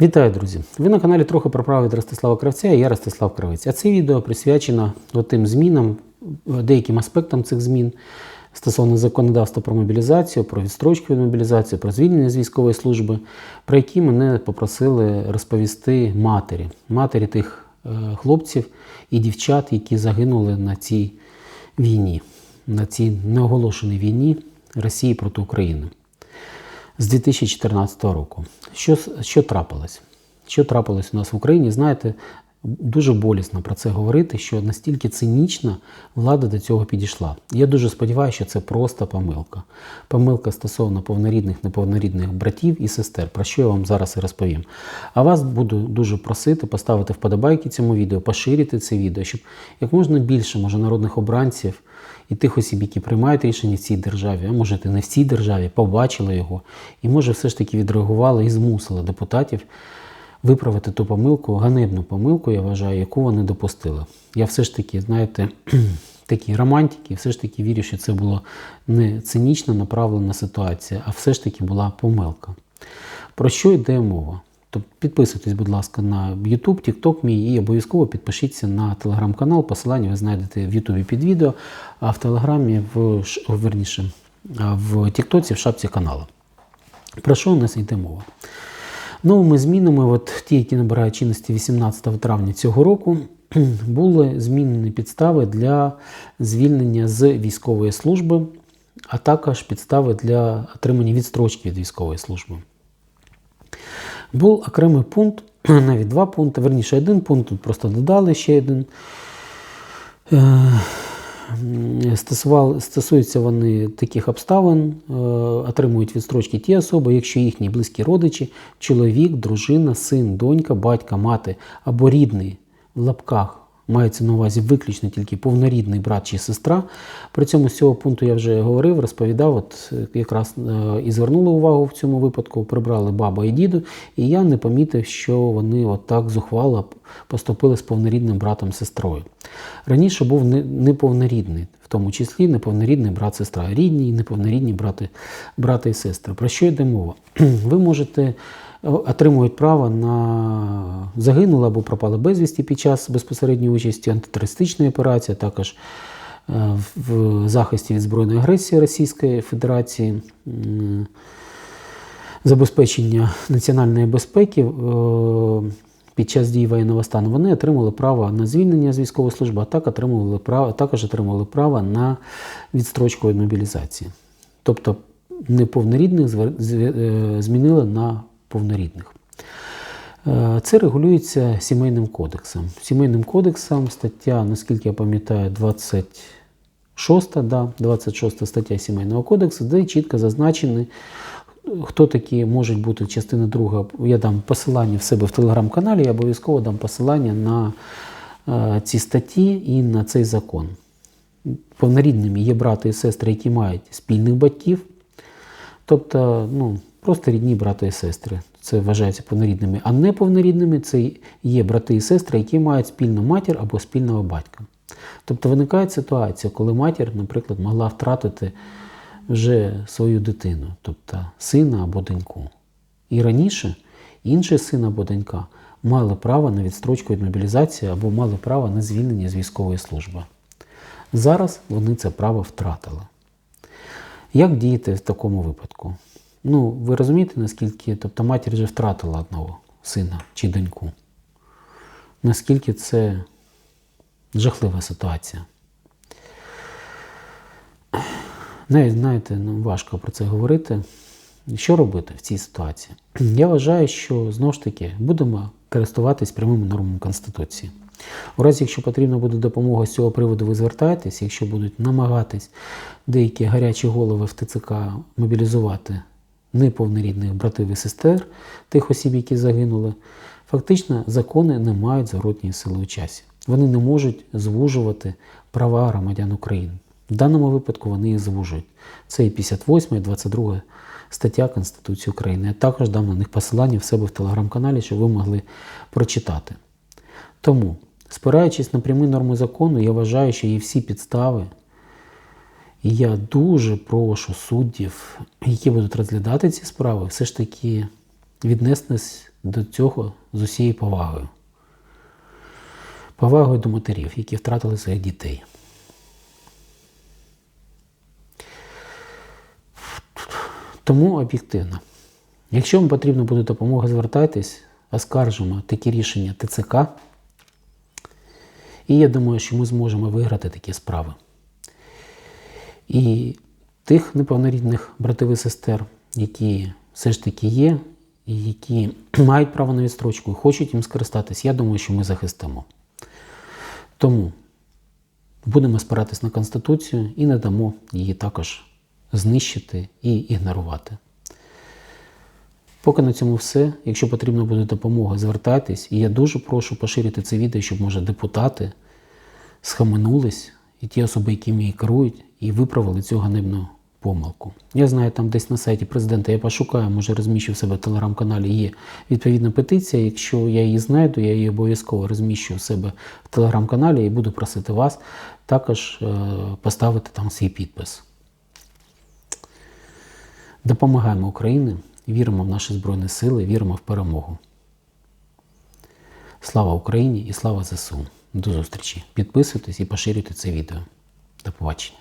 Вітаю, друзі! Ви на каналі трохи про право від Ростислава Кравця і я Ростислав Кравець. А це відео присвячено тим змінам, деяким аспектам цих змін стосовно законодавства про мобілізацію, про відстрочку від мобілізації, про звільнення з військової служби, про які мене попросили розповісти матері, матері тих е, хлопців і дівчат, які загинули на цій війні, на цій неоголошеній війні Росії проти України з 2014 року. Що, що трапилось? Що трапилось у нас в Україні? Знаєте, дуже болісно про це говорити, що настільки цинічно влада до цього підійшла. Я дуже сподіваюся, що це просто помилка. Помилка стосовно повнорідних, неповнорідних братів і сестер, про що я вам зараз і розповім. А вас буду дуже просити поставити вподобайки цьому відео, поширити це відео, щоб як можна більше може народних обранців і тих осіб, які приймають рішення в цій державі, а може не в цій державі, побачили його, і може все ж таки відреагували і змусили депутатів виправити ту помилку, ганебну помилку, я вважаю, яку вони допустили. Я все ж таки, знаєте, такі романтики, все ж таки вірю, що це було не цинічно направлена ситуація, а все ж таки була помилка. Про що йде мова? Тобто підписуйтесь, будь ласка, на YouTube, TikTok мій і обов'язково підпишіться на телеграм-канал. Посилання ви знайдете в Ютубі під відео, а в Телеграмі, в верніше, в Тіктоці, в шапці каналу. Про що у нас йде мова? Новими змінами, от ті, які набирають чинності 18 травня цього року, були змінені підстави для звільнення з військової служби, а також підстави для отримання відстрочки від військової служби. Був окремий пункт, навіть два пункти, верніше один пункт, тут просто додали ще один. Стосуються вони таких обставин, е, отримують відстрочки ті особи, якщо їхні близькі родичі, чоловік, дружина, син, донька, батька, мати або рідний в лапках мається на увазі виключно тільки повнорідний брат чи сестра. При цьому з цього пункту я вже говорив, розповідав, от якраз е, і звернули увагу в цьому випадку, прибрали баба і діду, і я не помітив, що вони от так зухвало поступили з повнорідним братом сестрою. Раніше був неповнорідний, в тому числі неповнорідний брат-сестра, рідні і неповнорідні брати, брати і сестри. Про що йде мова? Ви можете отримують право на загинули або пропали безвісті під час безпосередньої участі антитерористичної операції, а також е, в захисті від збройної агресії Російської Федерації, забезпечення національної безпеки. Е, під час дії воєнного стану вони отримали право на звільнення з військової служби, а так отримували право, також отримали право на відстрочку від мобілізації. Тобто неповнорідних е, змінили на повнорідних. Е, це регулюється сімейним кодексом. Сімейним кодексом стаття, наскільки я пам'ятаю, 26 да, 26 стаття Сімейного кодексу, де чітко зазначені, хто такі можуть бути частина друга. Я дам посилання в себе в телеграм-каналі, я обов'язково дам посилання на е, ці статті і на цей закон. Повнорідними є брати і сестри, які мають спільних батьків. Тобто, ну, просто рідні брати і сестри. Це вважається повнорідними. А неповнорідними це є брати і сестри, які мають спільну матір або спільного батька. Тобто виникає ситуація, коли матір, наприклад, могла втратити вже свою дитину, тобто сина або доньку. І раніше інший син або донька мали право на відстрочку від мобілізації або мали право на звільнення з військової служби. Зараз вони це право втратили. Як діяти в такому випадку? Ну, ви розумієте, наскільки тобто матір вже втратила одного сина чи доньку? Наскільки це жахлива ситуація? Навіть, знаєте, ну, важко про це говорити. Що робити в цій ситуації? Я вважаю, що знову ж таки будемо користуватись прямими нормами Конституції. У разі, якщо потрібна буде допомога з цього приводу, ви звертаєтесь, якщо будуть намагатись деякі гарячі голови в ТЦК мобілізувати неповнорідних братів і сестер, тих осіб, які загинули, фактично закони не мають зворотньої сили у часі. Вони не можуть звужувати права громадян України. В даному випадку вони їх звужують. Це і 58, і 22 стаття Конституції України. Я також дам на них посилання в себе в телеграм-каналі, щоб ви могли прочитати. Тому, спираючись на прямі норми закону, я вважаю, що є всі підстави. І я дуже прошу суддів, які будуть розглядати ці справи, все ж таки віднестись до цього з усією повагою. Повагою до матерів, які втратили своїх дітей. Тому об'єктивно. Якщо вам потрібна буде допомога, звертайтесь, оскаржимо такі рішення ТЦК. І я думаю, що ми зможемо виграти такі справи. І тих неповнорідних братів і сестер, які все ж таки є, і які мають право на відстрочку і хочуть їм скористатись, я думаю, що ми захистимо. Тому будемо спиратись на Конституцію і не дамо її також знищити і ігнорувати. Поки на цьому все. Якщо потрібна буде допомога, звертайтесь. І я дуже прошу поширити це відео, щоб може депутати схаменулись і ті особи, які її керують, і виправили цю ганебну помилку. Я знаю, там десь на сайті президента я пошукаю, може розміщу в себе в телеграм-каналі. Є відповідна петиція. Якщо я її знайду, я її обов'язково розміщу в себе в телеграм-каналі і буду просити вас також е, поставити там свій підпис. Допомагаємо Україні, віримо в наші Збройні Сили, віримо в перемогу. Слава Україні і слава ЗСУ. До зустрічі. Підписуйтесь і поширюйте це відео. До побачення.